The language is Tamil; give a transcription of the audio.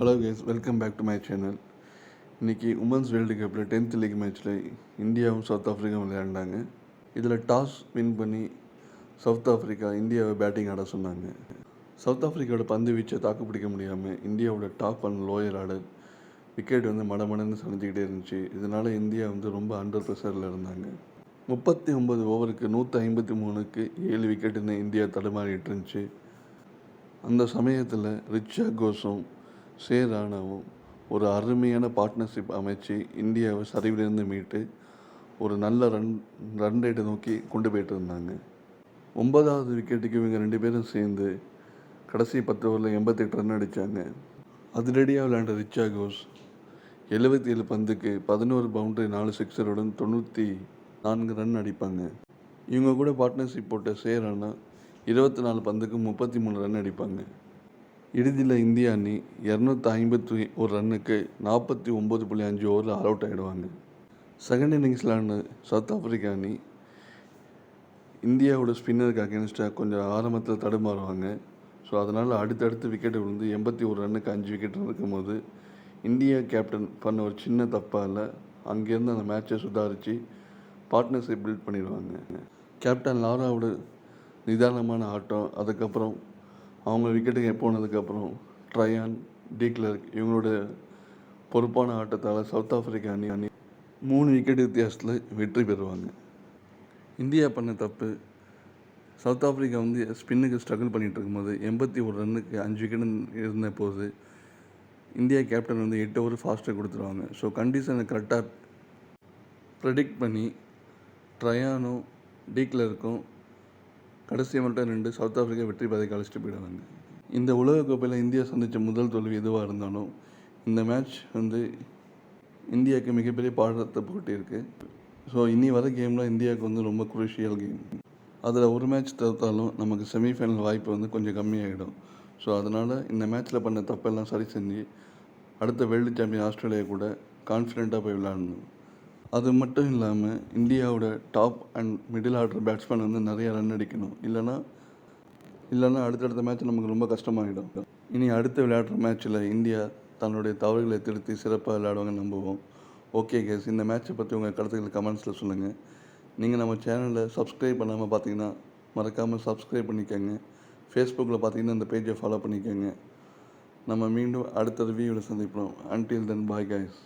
Hello guys welcome back to my channel இன்றைக்கி உமன்ஸ் வேர்ல்டு கப்பில் டென்த் லீக் மேட்ச்சில் இந்தியாவும் சவுத் ஆஃப்ரிக்காவும் விளையாண்டாங்க. இதில் டாஸ் வின் பண்ணி சவுத் ஆஃப்ரிக்கா இந்தியாவை பேட்டிங் ஆட சொன்னாங்க. சவுத் ஆஃப்ரிக்காவோட பந்து வீச்சை தாக்கு பிடிக்க முடியாமல் இந்தியாவோட top and lower order wicket வந்து மடமடன்னு சரிஞ்சிக்கிட்டே இருந்துச்சு. இதனால் இந்தியா வந்து ரொம்ப அண்டர் ப்ரெஷரில் இருந்தாங்க. முப்பத்தி ஒம்பது ஓவருக்கு நூற்றி ஐம்பத்தி மூணுக்கு ஏழு விக்கெட்டுன்னு இந்தியா தடுமாறிட்டு இருந்துச்சு. அந்த சமயத்தில் ரிச்சா கோஸும் சேரானாவும் ஒரு அருமையான பார்ட்னர்ஷிப் அமைச்சு இந்தியாவை சரிவிலிருந்து மீட்டு ஒரு நல்ல ரன் ரன் ரேட்டை நோக்கி கொண்டு போயிட்டு இருந்தாங்க. ஒன்பதாவது விக்கெட்டுக்கு இவங்க ரெண்டு பேரும் சேர்ந்து கடைசி பத்து ஓவரில் எண்பத்தெட்டு ரன் அடித்தாங்க அதிரடியாக விளையாண்ட ரிச்சா கோஸ் எழுபத்தி ஏழு பந்துக்கு பதினோரு பவுண்டரி நாலு சிக்ஸருடன் தொண்ணூற்றி நான்கு ரன் அடிப்பாங்க. இவங்க கூட பார்ட்னர்ஷிப் போட்ட சேரானா இருபத்தி நாலு பந்துக்கு முப்பத்தி மூணு ரன் அடிப்பாங்க. இறுதியில் இந்திய அணி இரநூத்தி ஐம்பத்தி ஒரு ரன்னுக்கு நாற்பத்தி ஒம்பது புள்ளி அஞ்சு ஓவரில் ஆல் அவுட் ஆகிடுவாங்க செகண்ட் இன்னிங்ஸில் ஆன சவுத் ஆப்பிரிக்கா அணி இந்தியாவோட ஸ்பின்னருக்கு அகேன்ஸ்டாக கொஞ்சம் ஆரம்பத்தில் தடுமாறுவாங்க. ஸோ அதனால் அடுத்தடுத்து விக்கெட் விழுந்து எண்பத்தி ஒரு ரன்னுக்கு அஞ்சு விக்கெட் இருக்கும்போது இந்தியா கேப்டன் பண்ண ஒரு சின்ன தப்பால் அங்கேருந்து அந்த மேட்சை சுதாரித்து பார்ட்னர்ஷிப் பில்ட் பண்ணிடுவாங்க. கேப்டன் லாராவோட நிதானமான ஆட்டம் அதுக்கப்புறம் அவங்க விக்கெட்டுக்கு போனதுக்கப்புறம் ட்ரையான் டீக்லர்க் இவங்களோட பொறுப்பான ஆட்டத்தால் சவுத் ஆஃப்ரிக்கா அணி அணி மூணு விக்கெட் வித்தியாசத்தில் வெற்றி பெறுவாங்க. இந்தியா பண்ண தப்பு சவுத் ஆஃப்ரிக்கா வந்து ஸ்பின்னுக்கு ஸ்ட்ரகிள் பண்ணிகிட்டு இருக்கும்போது எண்பத்தி ஒரு ரன்னுக்கு அஞ்சு விக்கெட் இருந்த போது இந்தியா கேப்டன் வந்து எட்டு ஓவர் ஃபாஸ்ட்டாக கொடுத்துருவாங்க. ஸோ கண்டிஷனை கரெக்டாக ப்ரெடிக்ட் பண்ணி ட்ரையானும் டீக்லருக்கும் கடைசி மட்டும் ரெண்டு சவுத் ஆப்பிரிக்கா வெற்றி பாதைக்கு அழைச்சிட்டு போயிடுவாங்க இந்த உலகக்கோப்பையில் இந்தியா சந்தித்த முதல் தோல்வி எதுவாக இருந்தாலும் இந்த மேட்ச் வந்து இந்தியாவுக்கு மிகப்பெரிய பாடத்தை புகட்டியிருக்கு ஸோ இனி வர கேமில் இந்தியாவுக்கு வந்து ரொம்ப குரூஷியல் கேம் அதில் ஒரு மேட்ச் தவிர்த்தாலும் நமக்கு செமிஃபைனல் வாய்ப்பு வந்து கொஞ்சம் கம்மியாகிடும் ஸோ அதனால் இந்த மேட்ச்சில் பண்ண தப்பெல்லாம் சரி செஞ்சு அடுத்த வேர்ல்டு சாம்பியன் ஆஸ்திரேலியா கூட கான்ஃபிடெண்ட்டாக போய் விளையாடணும். அது மட்டும் இல்லாமல் இந்தியாவோட top and middle order batsman வந்து நிறைய ரன் அடிக்கணும். இல்லைனா இல்லைனா அடுத்தடுத்த மேட்ச் நமக்கு ரொம்ப கஷ்டமாகிடும் இனி அடுத்த விளையாடுற மேட்ச்சில் இந்தியா தன்னுடைய தவறுகளை திருத்தி சிறப்பாக விளையாடுவாங்க நம்புவோம். ஓகே கேஸ் இந்த மேட்ச்சை பற்றி உங்கள் கருத்துக்களை கமெண்ட்ஸில் சொல்லுங்கள் நீங்கள் நம்ம சேனலை சப்ஸ்கிரைப் பண்ணாமல் பார்த்தீங்கன்னா மறக்காமல் சப்ஸ்கிரைப் பண்ணிக்கோங்க. ஃபேஸ்புக்கில் பார்த்தீங்கன்னா இந்த பேஜை ஃபாலோ பண்ணிக்கோங்க. நம்ம மீண்டும் அடுத்த ரிவியூவில் சந்திப்போம். Until then bye guys